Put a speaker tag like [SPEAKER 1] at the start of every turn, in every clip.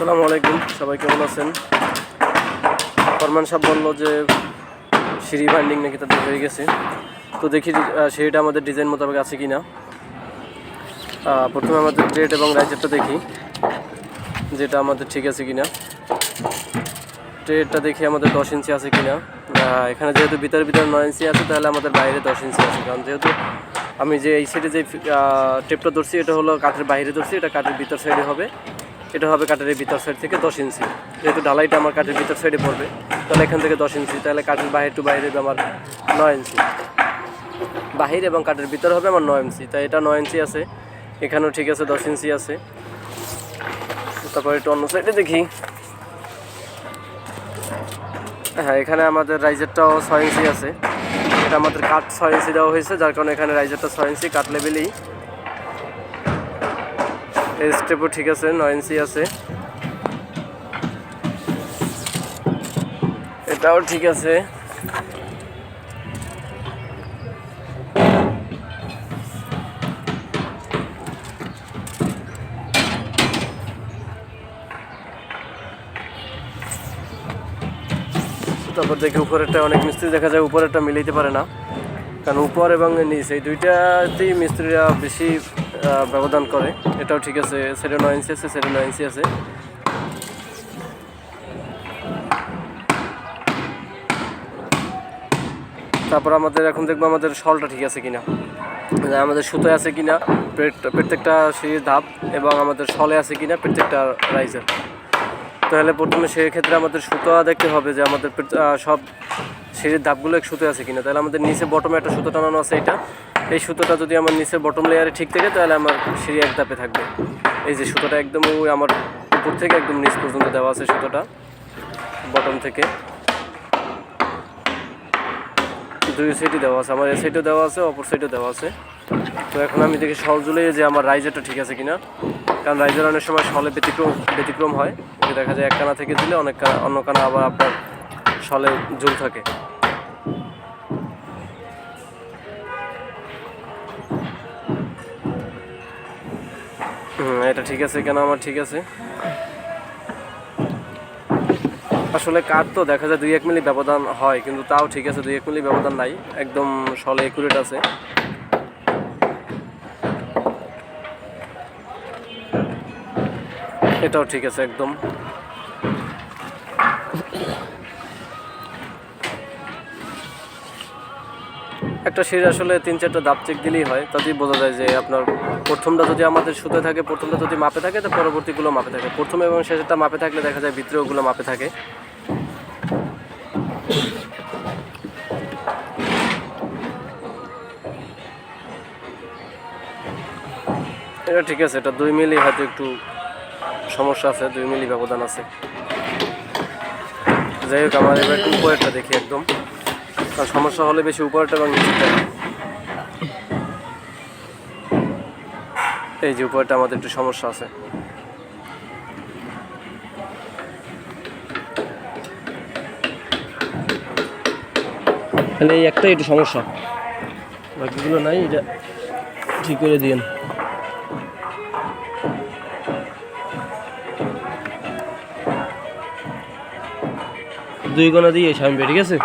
[SPEAKER 1] আসসালামু আলাইকুম। সবাই কেমন আছেন? ফরমান সাহেব বলল যে সিঁড়ি বাইন্ডিং নাকি তাদের হয়ে গেছে। তো দেখি সিঁড়িটা আমাদের ডিজাইন মোতাবেক আছে কি না প্রথমে আমাদের ডেট এবং রাইজারটা দেখি যেটা আমাদের ঠিক আছে কি না ট্রেডটা দেখি আমাদের দশ ইঞ্চি আছে কিনা। আহ, এখানে যেহেতু ভিতরে ভিতরে নয় ইঞ্চি আছে তাহলে আমাদের বাইরে দশ ইঞ্চি আছে। কারণ যেহেতু আমি যে এই সাইডে যে টেপটা ধরছি এটা হলো কাঠের বাইরে ধরছি এটা কাঠের ভিতর সাইডে হবে। এটা হবে কাঠের ভিতর সাইড থেকে দশ ইঞ্চি। যেহেতু ঢালাইটা আমার কাঠের ভিতর সাইডে পড়বে, তাহলে এখান থেকে দশ ইঞ্চি। তাহলে কাঠের বাইরে টু বাইরে আমার নয় ইঞ্চি। বাহির এবং কাঠের ভিতর হবে আমার নয় ইঞ্চি। তাই এটা নয় ইঞ্চি আছে, এখানেও ঠিক আছে, দশ ইঞ্চি আছে। তারপর একটু অন্য সাইডে দেখি। হ্যাঁ এখানে আমাদের রাইজারটাও ছয় ইঞ্চি আছে। এটা আমাদের কাঠ ছয় ইঞ্চি দেওয়া হয়েছে, যার কারণে এখানে রাইজারটা ছয় ইঞ্চি, কাঠ লেভেলেই স্টেপও ঠিক আছে, নয় ইঞ্চি আছে। এটাও ঠিক আছে। তারপর দেখি উপরেরটা অনেক মিস্ত্রি দেখা যায়, উপরেরটা মিলাইতে পারে না। কারণ উপর এবং নিচ, এই দুইটাতেই মিস্ত্রিরা বেশি ব্যবধান করে। এটাও ঠিক আছে সেটা নয় ইঞ্চি আছে সেটা নয় ইঞ্চি আছে। তারপর আমাদের, এখন দেখব আমাদের শলটা ঠিক আছে কিনা। যে আমাদের সুতোয় আছে কিনা প্রত্যেকটা- সিঁড়ির ধাপ এবং আমাদের শলে আছে কিনা, প্রত্যেকটা রাইজার। তাহলে প্রথমে সেই ক্ষেত্রে আমাদের সুতো দেখতে হবে যে আমাদের সব সিঁড়ির ধাপগুলো এক সুতো আছে কিনা? তাহলে আমাদের নিচে বটমে একটা সুতো টানানো আছে এটা। এই সুতোটা যদি আমার নিচে বটম লেয়ারে ঠিক থাকে, তাহলে আমার সিঁড়ি এক ধাপে থাকবে। এই যে সুতোটা একদম ওই আমার উপর থেকে একদম নিচ পর্যন্ত দেওয়া আছে সুতোটা বটম থেকে। দুই সাইডই দেওয়া আছে, আমার এ সাইডও দেওয়া আছে, অপর সাইডও দেওয়া আছে। তো এখন আমি দেখি সল জুলে যে আমার রাইজারটা ঠিক আছে কিনা। কারণ রাইজার অনেক সময় সলে ব্যতিক্রম ব্যতিক্রম হয়। দেখা যায় এক কানা থেকে দিলে অনেক অন্য কানা আবার আপনার সলে জুল থাকে। এটা ঠিক আছে, কেন আমার ঠিক আছে? আসলে কার তো দেখা যায় দুই এক মিলি ব্যবধান হয়, কিন্তু তাও ঠিক আছে, দুই এক মিলি ব্যবধান নাই, একদম সলে একুরেট আছে। এটাও ঠিক আছে, একদম। একটা সিঁড়ি আসলে তিন চারটা দাপ চেক দিলেই হয়, তাতেই বোঝা যায় যে আপনার প্রথমটা যদি আমাদের সুতে থাকে, প্রথমটা যদি মাপে থাকে, তো পরবর্তীগুলো মাপে থাকে। প্রথম এবং শেষেরটা মাপে থাকলে দেখা যায় ভিতরে ওগুলো মাপে থাকে। এটা ঠিক আছে, এটা দুই মিলি হয়তো একটু সমস্যা আছে, দুই মিলি ব্যবধান আছে। যাই হোক, আমার এবার একটু উপরেরটা দেখি একদম। কারণ সমস্যা হলে বেশি উপরেরটা এবং নিচেরটা এই যে উপরেরটা আমাদের একটু সমস্যা আছে। তাহলে এই একটাই একটু সমস্যা। বাকিগুলো নাই এটা ঠিক করে দিন দুই গোনা দিয়ে সামনে ঠিক আছে?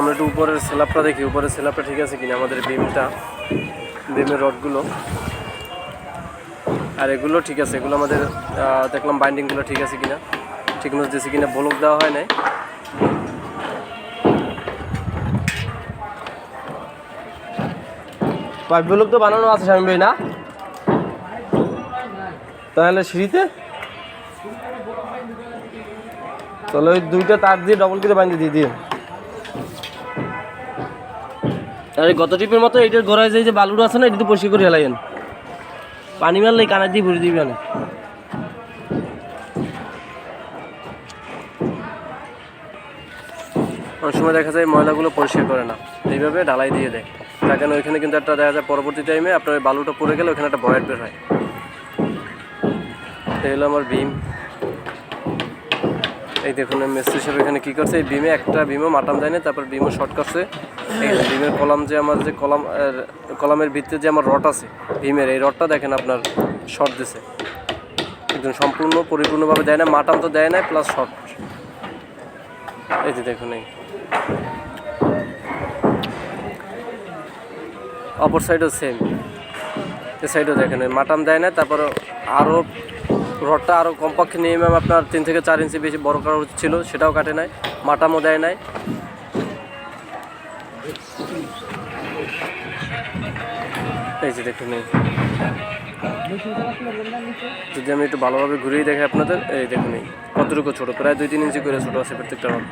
[SPEAKER 1] আমরা একটু উপরের স্ল্যাবটা দেখি। উপরের স্ল্যাবটা ঠিক আছে কিনা? আমাদের বিমটা বিমের রডগুলো। আর এগুলো ঠিক আছে, এগুলো আমাদের দেখলাম বাইন্ডিংগুলো ঠিক আছে কিনা? ঠিক মতো দিয়েছে কিনা? বলক দেওয়া হয় নাই। পাইপগুলো তো বানানো আছে স্বামী ভাই, না? তাহলে সিঁড়িতে? তাহলে ওই দুইটা তার দিয়ে ডবল করে বাঁধিয়ে দিয়ে দিয়ে আরে গত টিপের মতো এইটার গোড়ায় যে বালুটা আছে না এটা তো পরিষ্কার করে হেলাইন পানি মারলে কানা দিয়ে ভরে দিবি না অনেক সময় দেখা যায় ময়লাগুলো পরিষ্কার করে না। এইভাবে ঢালাই দিয়ে দেয়। তার কারণে ওইখানে কিন্তু একটা দেখা যায় পরবর্তী টাইমে আপনার বালুটা পড়ে গেলে ওখানে একটা বয়াট বের হয়। এই হলো আমার বিম এই দেখুন মিস্ত্রি সাহেব এখানে কি করছে? এই বিমে একটা বিমও মাটাম দেয়নি, তারপর বিমও শর্ট করছে। বিমের কলাম যে আমার যে কলাম কলামের ভিতরে যে আমার রড আছে, বিমের, এই রডটা দেখেন আপনার শর্ট দিছে। একদম সম্পূর্ণ পরিপূর্ণভাবে দেয় না, মাটাম তো দেয় না প্লাস শর্ট। এই যে দেখুন, এই। অপর সাইডও সেম এ সাইডও দেখেন মাটাম দেয় না তারপর আরও রডটা আরও কমপক্ষে মিনিমাম আপনার তিন থেকে চার ইঞ্চি বেশি বড় করা ছিল, সেটাও কাটে নাই, মাটামও দেয় নাই। এই যে দেখুন যদি আমি একটু ভালোভাবে ঘুরিয়ে দেখি আপনাদের, এই দেখুন কতটুকু ছোটো? প্রায় দুই, তিন ইঞ্চি করে ছোটো আছে প্রত্যেকটা রড।